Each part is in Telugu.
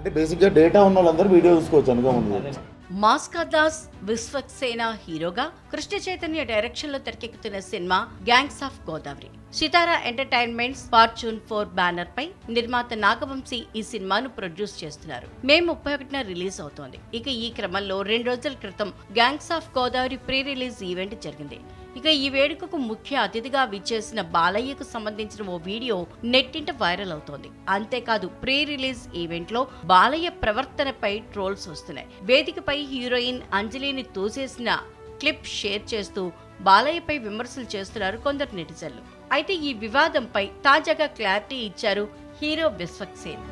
అంటే బేసిక్గా డేటా ఉన్న వాళ్ళందరూ వీడియో చూసుకోవచ్చు అనుకో ముందు. మాస్కా దాస్ విశ్వక్సేన హీరోగా కృష్ణ చైతన్య డైరెక్షన్లో తెరకెక్కుతున్న cinema gangs of Godavari Sithara entertainments fortune four banner పై నిర్మాత నాగవంశీ ఈ సినిమాను ప్రొడ్యూస్ చేస్తున్నారు. మే ముప్పై ఒకటిన రిలీజ్ అవుతోంది. ఇక ఈ క్రమంలో రెండు రోజుల క్రితం gangs of Godavari pre release event జరిగింది. ఇక ఈ వేడుకకు ముఖ్య అతిథిగా విచ్చేసిన బాలయ్యకు సంబంధించిన ఓ వీడియో నెట్టింట వైరల్ అవుతోంది. అంతేకాదు ప్రీ రిలీజ్ ఈవెంట్లో బాలయ్య ప్రవర్తనపై ట్రోల్స్ వస్తున్నాయి. వేదికపై హీరోయిన్ అంజలిని తోసేసిన క్లిప్ షేర్ చేస్తూ బాలయ్యపై విమర్శలు చేస్తున్నారు కొందరు నెటిజన్లు. అయితే ఈ వివాదంపై తాజాగా క్లారిటీ ఇచ్చారు హీరో విశ్వక్సేన్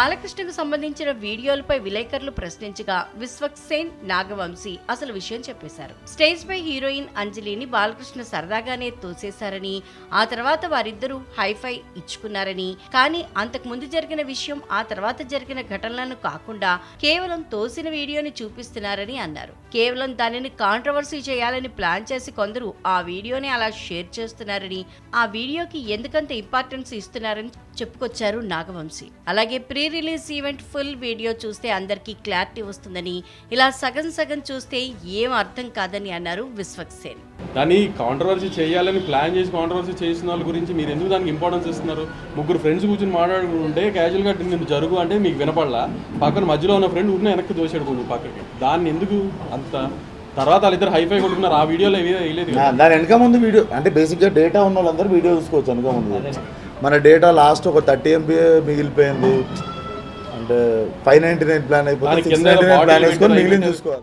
బాలకృష్ణకు సంబంధించిన వీడియోలపై విలేకరులు ప్రశ్నించగా విశ్వక్సేన్ నాగవంశీ అసలు విషయం చెప్పేశారు. స్టేజ్ పై హీరోయిన్ అంజలిని బాలకృష్ణ సరదాగానే తోసేశారని ఆ తర్వాత వారిద్దరూ హైఫై ఇచ్చుకున్నారని కానీ అంతకు ముందు జరిగిన విషయం ఆ తర్వాత జరిగిన ఘటనలను కాకుండా కేవలం తోసిన వీడియోని చూపిస్తున్నారని అన్నారు. కేవలం దానిని కాంట్రవర్సీ చేయాలని ప్లాన్ చేసి కొందరు ఆ వీడియోని అలా షేర్ చేస్తున్నారని ఆ వీడియోకి ఎందుకంత ఇంపార్టెన్స్ ఇస్తున్నారని చెప్పుకొచ్చారు నాగవంశీ. అలాగే pre release event full video చూస్తే అందరికీ క్లారిటీ వస్తుందని ఇలా సగం సగం చూస్తే ఏం అర్థం కాదని అన్నారు విశ్వక్సేన్. దాన్ని కాంట్రవర్సీ చేయాలని ప్లాన్ చేసి కాంట్రవర్సీ చేసిన వాళ్ళ గురించి మీరు ఎందుకు దానికి ఇంపార్టెన్స్ ఇస్తున్నారు? ముగ్గురు ఫ్రెండ్స్ కూర్చొని మాట్లాడుకుంటే క్యాజువల్గా నేను జరుగు అంటే మీకు వినపడలా? పక్కన మధ్యలో ఉన్న ఫ్రెండ్ ఊరిని వెనక్కి కొంచెం పక్కకి. దాన్ని ఎందుకు అంత తర్వాత వాళ్ళిద్దరు హైఫై కొట్టుకున్నారు. ఆ వీడియోలో ఏమీ వేయలేదు దాని వెనక ముందు వీడియో అంటే బేసిక్గా డేటా ఉన్న వాళ్ళందరూ వీడియో చూసుకోవచ్చు అనుకో ముందు. మన డేటా లాస్ట్ ఒక థర్టీ ఎంబీ మిగిలిపోయింది. అంటే ఫైవ్ నైంటీ నైన్ ప్లాన్ అయిపోతే సిక్స్ కింద నైంటీ నైన్ ప్లాన్ వేసుకొని అయిపోయింది. చూసుకోవాలి